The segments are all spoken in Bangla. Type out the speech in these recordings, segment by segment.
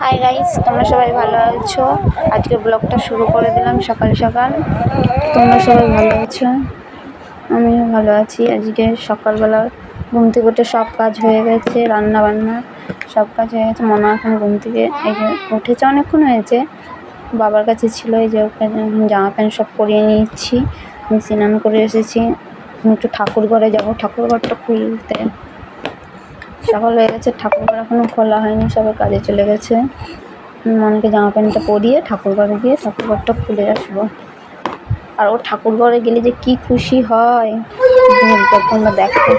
হাই গাইস তোমরা সবাই ভালো আছো? আজকে ব্লগটা শুরু করে দিলাম সকাল সকাল। তোমরা সবাই ভালো আছো? আমিও ভালো আছি। আজকে সকালবেলা ঘুম থেকে উঠে সব কাজ হয়ে গেছে রান্না বান্না সব কাজ হয়ে গেছে। মনে এখন ঘুম থেকে এই যে উঠেছে, অনেকক্ষণ হয়েছে। বাবার কাছে ছিল এই যে ওকে জামা প্যান্ট সব পরিয়ে আমি স্নান করে এসেছি। একটু ঠাকুর ঘরে যাব। ঠাকুর ঘরটা খুলতে সকাল হয়ে গেছে ঠাকুর ঘর এখনও খোলা হয়নি সবাই কাজে চলে গেছে। মনকে জামা প্যান্টটা পরিয়ে ঠাকুর ঘরে গিয়ে ঠাকুর ঘরটা খুলে আসব। আর ও ঠাকুর ঘরে গেলে যে কি খুশি হয় তোমরা দেখো।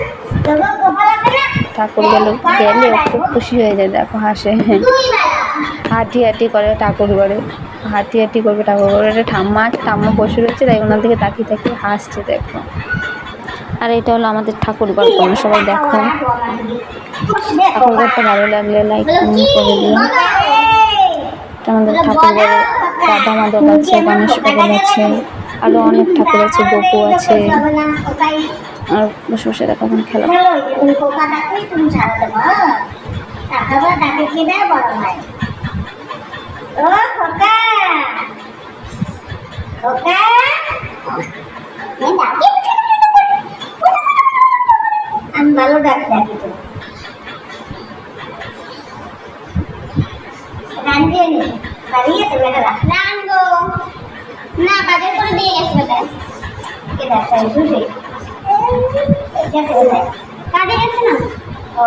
ঠাকুর গেলে গেলে খুব খুশি হয়ে যায়, দেখো হাসে। হাঁটি হাঁটি করে ঠাকুর ঘরে হাঁটি হাঁটি করবে ঠাকুর ঘরে ঠাম্মা আছে, ঠাম্মা বসে রয়েছে, তাই ওনার দিকে তাকিয়ে তাকিয়ে হাসছে, দেখো। আর এটা হলো আমাদের ঠাকুর ঘর। তোমরা সবাই দেখো। ঠাকুর ঘরটা ভালো লাগলে লাইক কমেন্ট করে দিও। আমাদের ঠাকুর ঘরে রাধা মাধব আছে গণেশ ঠাকুর আছে আরও অনেক ঠাকুর আছে, গোপু আছে। আর বসে বসে দেখো এখন খেলা। খোকা! ভালো ডাক ডাকি তো। রান্ধে বাড়ি বাড়িয়েছে বেটা রান্ধো না বাজার করে দিয়ে গেছে বেটা। কে ডাক্তার সুশী গেছে কাজে গেছে না? ও।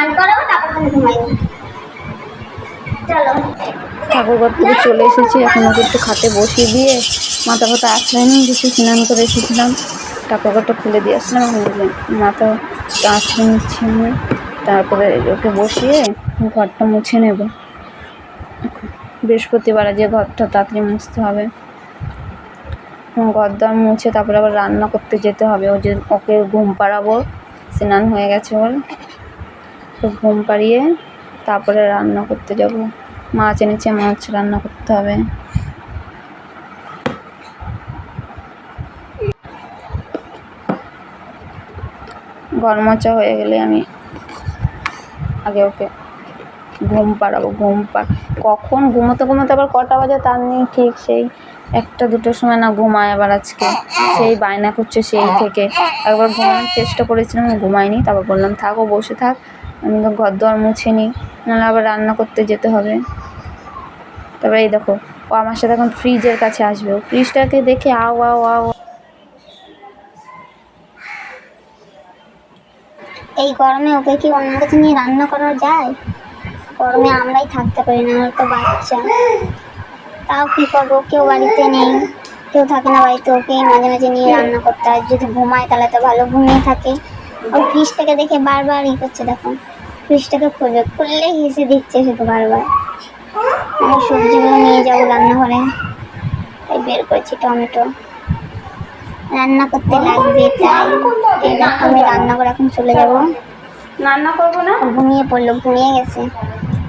স্নান করাবো তারপর ঘুমাইবে চলো। ঠাকুর ঘর থেকে চলে এসেছি এখন ওকে একটু খাটে বসিয়ে দিয়ে মাথা ফাথা আসলাইনি কিছু স্নান করে এসেছিলাম। ঠাকুর ঘরটা খুলে দিয়ে আসলাম মাথা আঁচড়ে নিচ্ছি তারপরে ওকে বসিয়ে ঘরটা মুছে নেব। বৃহস্পতিবারে যে ঘরটা তাড়াতাড়ি মুছতে হবে। ঘর দর মুছে তারপরে আবার রান্না করতে যেতে হবে। ও যে ওকে ঘুম পাড়াবো স্নান হয়ে গেছে ওর। তো ঘুম পাড়িয়ে তারপরে রান্না করতে যাব। মাছ এনেছে মাছ রান্না করতে হবে। গরমচা হয়ে গেলে আমি আগে ওকে ঘুম পাড়াবো, ঘুম পা, কখন ঘুমোতে ঘুমোতে আবার কটা বাজে তার নেই ঠিক সেই একটা দুটোর সময় না ঘুমায় আবার আজকে। সেই বায়না করছে সেই থেকে। একবার ঘুমানোর চেষ্টা করেছিলাম, ঘুমায়নি। তারপর বললাম, থাকো বসে থাক। আমি তো ঘর দোয়ার মুছে নিই নাহলে আবার রান্না করতে যেতে হবে। তারপরে এই দেখো, ও আমার সাথে এখন ফ্রিজের কাছে আসবে। ও ফ্রিজটাকে দেখে আও আও আও। এই গরমে ওকে কি অন্য কিছু নিয়ে রান্না করা যায়? গরমে আমরাই থাকতে পারি না আমার তো বাচ্চা। তাও কি করব? কেউ বাড়িতে নেই, কেউ থাকে না বাড়িতে ওকেই মাঝে মাঝে নিয়ে রান্না করতে হয়। যদি ঘুমায় তাহলে তো ভালো, ঘুমিয়ে থাকে। ও ফ্রিজটাকে দেখে বারবার ই করছে, দেখো। ফ্রিজটাকে খুলবে খুললে হেসে দিচ্ছে শুধু বারবার। আমি সবজিগুলো নিয়ে যাব রান্নাঘরে। তাই বের করছি টমেটো। রান্না করতে লাগবে তাই। আমি রান্নাঘরে এখন চলে যাব। রান্না করব না? ঘুমিয়ে পড়ল ঘুমিয়ে গেছে।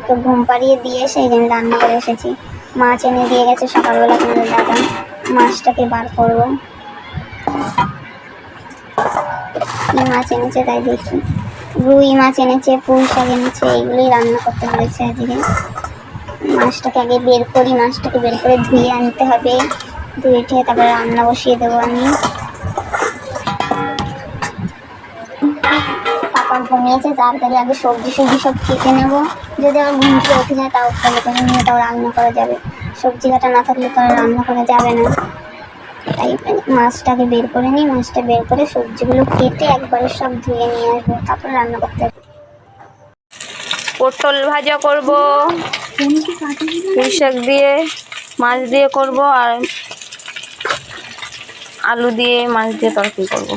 তো ঘুম পাড়িয়ে দিয়ে এসে এই রান্না করে এসেছি। মাছ এনে দিয়ে গেছে সকালবেলা তোমাদের দাদা। মাছটাকে বার করব। কি মাছ এনেছে তাই দেখি। রুই মাছ এনেছে, পুঁই শাক এনেছে, এইগুলোই রান্না করতে হয়েছে আজকে। মাছটাকে আগে বের করি, মাছটাকে বের করে ধুয়ে আনতে হবে। ধুয়ে টুয়ে তারপরে রান্না বসিয়ে দেবো আমি। পাপা ঘুমিয়েছে, তাড়াতাড়ি আগে সবজি সবজি সব কেটে নেব। যদি আবার ঘুম থেকে উঠে যায়, তাও তাহলে নিয়ে তাও রান্না করা যাবে। সবজি কাটা না থাকলে তো রান্না করা যাবে না। তাই মাছটাকে বের করে নিই, মাছটা বের করে সবজিগুলো কেটে একবারে সব ধুয়ে নিয়ে আসব, তারপরে রান্না করতে পটল ভাজা করব পুঁই শাক দিয়ে, মাছ দিয়ে করব, আর আলু দিয়ে মাছ দিয়ে তরকারি করব।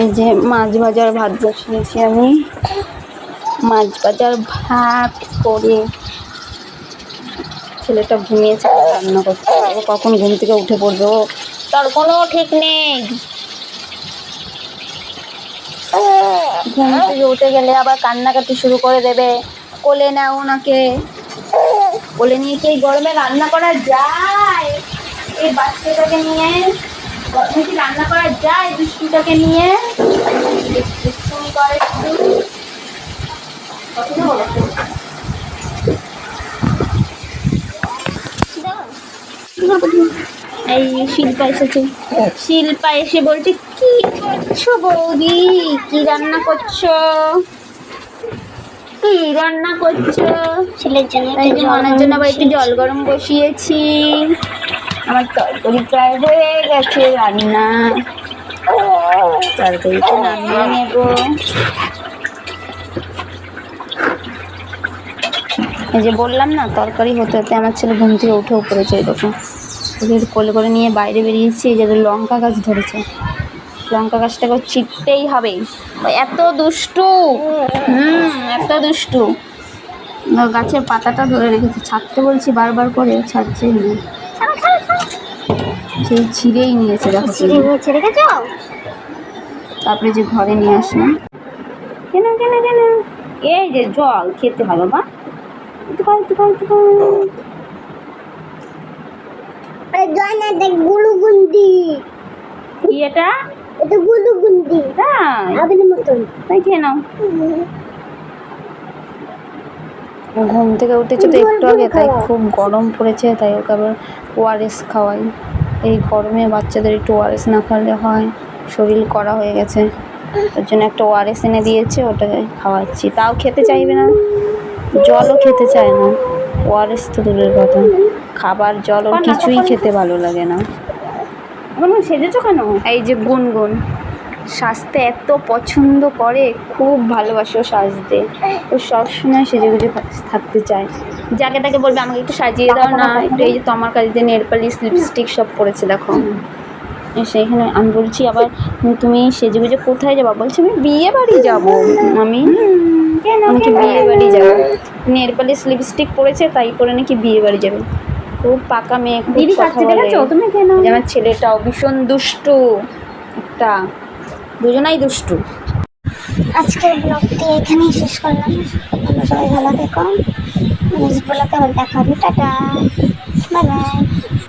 এই যে মাছ ভাজার ভাত বসিয়েছি আমি। মাছ বাজার ভাত করে ছেলেটা ঘুমিয়েছে রান্না করতে হবে কখন ঘুম থেকে উঠে পড়বে ও? তার কোনো ঠিক নেই। ঘুম থেকে উঠে গেলে আবার কান্নাকাটি শুরু করে দেবে। কোলে নাও ওনাকে। কোলে নিয়ে কি গরমে রান্না করা যায়? এই বাচ্চাটাকে নিয়ে? গরমে কি রান্না করা যায় দুষ্টুটাকে নিয়ে দুষ্টুমি করে একটু। কথা বলো। এই শিল্পা এসেছে। শিল্পা এসে বলছে কি করছ বৌদি? কি রান্না করছ? কি রান্না করছ? ছেলের জন্য এই জন্য আবার একটু জল গরম বসিয়েছি। আমার তরকারি প্রায় হয়ে গেছে রান্না। তরকারিটা নামিয়ে নেব। এই যে বললাম না তরকারি হতে হতে আমার ছেলে ঘুম থেকে উঠেও পড়েছে এরকম একটু কোলে করে নিয়ে বাইরে বেরিয়েছি এই যে লঙ্কা গাছ ধরেছে। লঙ্কা গাছটাকে চিপতেই হবে। এত দুষ্টু! হুম এত দুষ্টু। গাছের পাতাটা ধরে রেখেছে। ছাড়তে বলছি বারবার করে ছাড়ছে না। সেই ছিঁড়েই নিয়েছে দেখো তারপরে যে ঘরে নিয়ে আসলাম। কেন কেন কেন? এই যে জল খেতে হবে বা একটু খাও, একটু খাও, একটু খাও। আরে জয় না দেখ গুলুগুন্দি কি এটা এটা গুলুগুন্দি তাই? আবির মতন। তাই খেয়ে নাও। ঘুম থেকে উঠেছে তো একটু আগে তাই খুব গরম পড়েছে তাই ওকে আবার ওআরএস খাওয়াই। এই গরমে বাচ্চাদের একটু ওআরএস না খাওয়ালে হয় শরীর করা হয়ে গেছে। ওর জন্য একটা ওআরএস এনে দিয়েছে ওটাকে খাওয়াচ্ছি। তাও খেতে চাইবে না? জলও খেতে চায় না। ওআরএস তো দূরের কথা। খাবার জল ওর কিছুই খেতে ভালো লাগে না। সেজেছো কেন? এই যে গুনগুন সাজতে এত পছন্দ করে খুব ভালোবাসে ও সাজতে। ও সবসময় সেজে গুজে থাকতে চায়। যাকে তাকে বলবে আমাকে একটু সাজিয়ে দাও না। একটু এই যে তোমার কাছে নেল পালিশ লিপস্টিক সব পরেছে দেখো। সেইখানে আমি বলছি আবার তুমি সেজে গুজে কোথায় যাবা? বলছে আমি বিয়ে বাড়ি যাব আমি আমাকে বিয়ে বাড়ি যাব। নেল পালিশ লিপস্টিক পরেছে তাই পরে নাকি বিয়ে বাড়ি যাবে। খুব পাকা মেয়ে খুব কথা বলে। আমার ছেলেটাও ভীষণ দুষ্টু। একটা দুজনাই দুষ্টু। আজকের ব্লগটি এখানেই শেষ করলাম। তোমরা সবাই ভালো থেকো। নেক্সট ব্লগে আবার দেখা হবে। টাটা। Bye bye.